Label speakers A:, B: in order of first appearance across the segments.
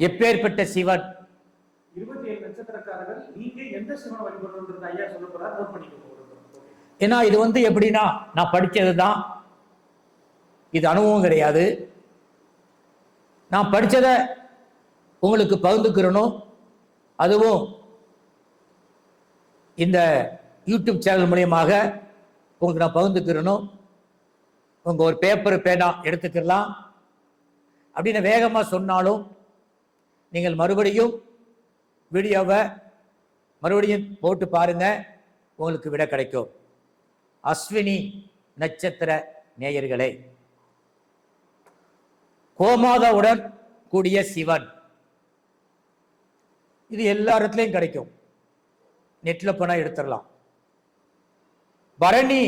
A: எப்பேற்பட்ட சிவன்?
B: இருபத்தி ஏழு நட்சத்திரக்காரர்கள் நீங்க எந்த சிவனை வழிபடுறது ஐயா சொல்ல போறாரு நோட் பண்ணிக்கோங்க
A: ஏன்னா இது வந்து எப்படின்னா நான் படிச்சது தான் இது அனுபவம் கிடையாது. நான் படிச்சதை உங்களுக்கு பகிர்ந்துக்கிறணும் அதுவும் இந்த யூடியூப் சேனல் மூலியமாக உங்களுக்கு நான் பகிர்ந்துக்கிறணும் உங்க ஒரு பேப்பர் பேனா எடுத்துக்கலாம் அப்படின்னு வேகமாக சொன்னாலும் நீங்கள் மறுபடியும் வீடியோவை மறுபடியும் போட்டு பாருங்க உங்களுக்கு விட கிடைக்கும். அஸ்வினி நட்சத்திர நேயர்களே கோமாதாவுடன் கூடிய சிவன். இது எல்லா இடத்துலையும் கிடைக்கும். நெட்டில் போனா எடுத்துடலாம். பரணி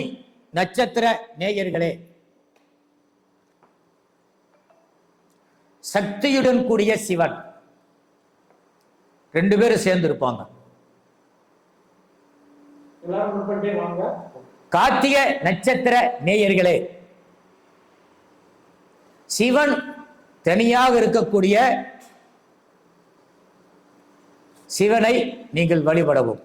A: நட்சத்திர நேயர்களே சக்தியுடன் கூடிய சிவன். ரெண்டு பேரும் சேர்ந்து இருப்பாங்க கார்த்திக நட்சத்திர நேயர்களே சிவன் தனியாக இருக்கக்கூடிய சிவனை நீங்கள் வழிபடவும்.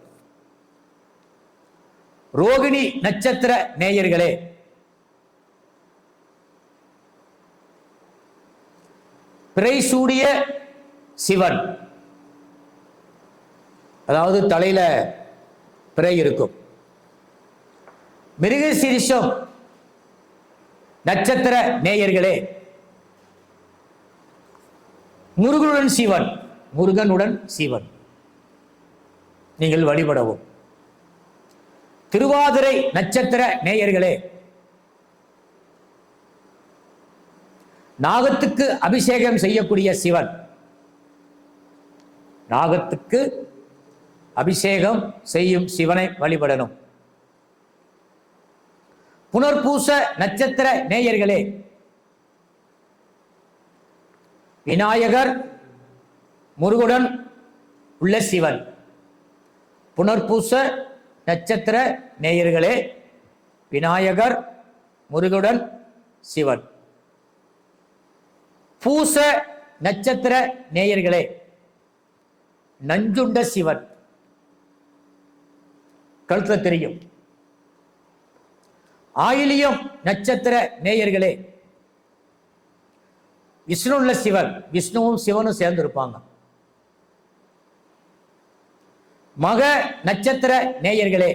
A: ரோகிணி நட்சத்திர நேயர்களே பிறைசூடிய சிவன். அதாவது தலையில பிறை இருக்கும். மிருகசீரிஷம் நட்சத்திர நேயர்களே. முருகனுடன் சிவன். முருகனுடன் சிவன். நீங்கள் வழிபடவும். திருவாதிரை நட்சத்திர நேயர்களே. நாகத்துக்கு அபிஷேகம் செய்யக்கூடிய சிவன். நாகத்துக்கு அபிஷேகம் செய்யும் சிவனை வழிபடணும். புனர்பூச நட்சத்திர நேயர்களே விநாயகர் முருகுடன் உள்ள சிவன். புனர்பூச நட்சத்திர நேயர்களே விநாயகர் முருகுடன் சிவன். பூச நட்சத்திர நேயர்களே நஞ்சுண்ட சிவன். கழுத்தை தெரியும். ஆயிலியம் நட்சத்திர நேயர்களே விஷ்ணுள்ள சிவன் விஷ்ணுவும் சிவனும் சேர்ந்து இருப்பாங்க மக நட்சத்திர நேயர்களே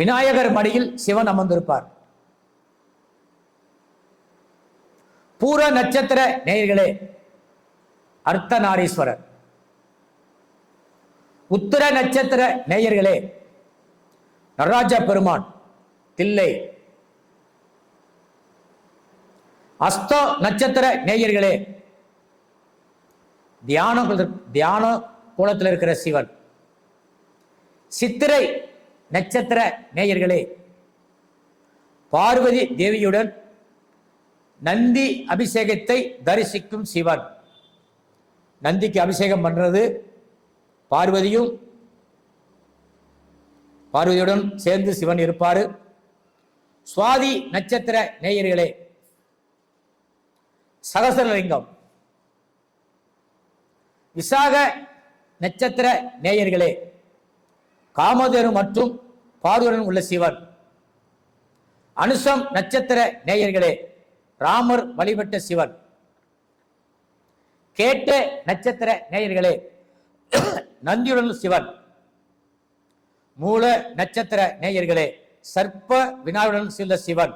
A: விநாயகர் மடியில் சிவன் அமர்ந்திருப்பார். பூர நட்சத்திர நேயர்களே அர்த்தநாரீஸ்வரர். உத்திர நட்சத்திர நேயர்களே நடராஜ பெருமான் தில்லை. அஸ்தோ நட்சத்திர நேயர்களே தியான தியான கோலத்தில் இருக்கிற சிவன். சித்திரை நட்சத்திர நேயர்களே பார்வதி தேவியுடன் நந்தி அபிஷேகத்தை தரிசிக்கும் சிவன். நந்திக்கு அபிஷேகம் பண்றது பார்வதியும் பார்வதியுடன் சேர்ந்து சிவன் இருப்பார். சுவாதி நட்சத்திர நேயர்களே சகசரலிங்கம். விசாக நட்சத்திர நேயர்களே காமதேனு மற்றும் பார்வரன் உள்ள சிவன். அனுசம் நட்சத்திர நேயர்களே ராமர் வழிபட்ட சிவன். கேட்ட நட்சத்திர நேயர்களே நந்தியுடன் சிவன். மூல நட்சத்திர நேயர்களே சர்ப்ப வினாவுடன் சில சிவன்.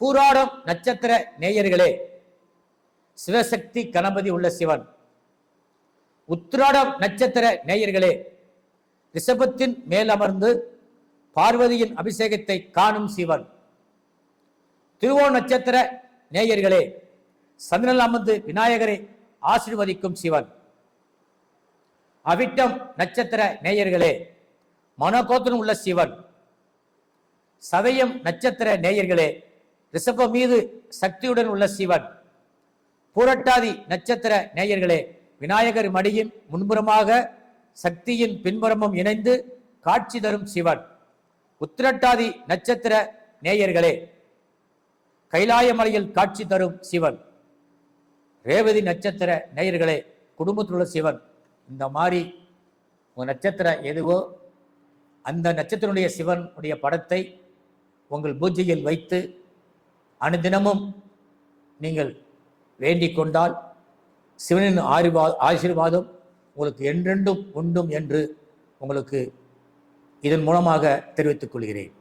A: பூராடம் நட்சத்திர நேயர்களே சிவசக்தி கணபதி உள்ள சிவன். உத்திராடம் நட்சத்திர நேயர்களே ரிஷபத்தின் மேல் அமர்ந்து பார்வதியின் அபிஷேகத்தை காணும் சிவன். திருவோ நட்சத்திர நேயர்களே சந்திரன் அமர்ந்து விநாயகரை ஆசிர்வதிக்கும் சிவன். அவிட்டம் நட்சத்திர நேயர்களே மனோகோத்திரம் உள்ள சிவன். சதயம் நட்சத்திர நேயர்களே ரிஷப மீது சக்தியுடன் உள்ள சிவன். பூரட்டாதி நட்சத்திர நேயர்களே விநாயகர் மடியின் முன்புறமாக சக்தியின் பின்புறமும் இணைந்து காட்சி தரும் சிவன். உத்திரட்டாதி நட்சத்திர நேயர்களே கைலாயமலையில் காட்சி தரும் சிவன். ரேவதி நட்சத்திர நேயர்களே குடும்பத்தில் உள்ள சிவன். இந்த மாதிரி உங்கள் நட்சத்திரம் எதுவோ அந்த நட்சத்திரனுடைய சிவனுடைய படத்தை உங்கள் பூஜையில் வைத்து அனுதினமும் நீங்கள் வேண்டிக் கொண்டால் சிவனின் ஆரிவா ஆசீர்வாதம் உங்களுக்கு என்றென்றும் உண்டும் என்று உங்களுக்கு இதன் மூலமாக தெரிவித்துக் கொள்கிறேன்.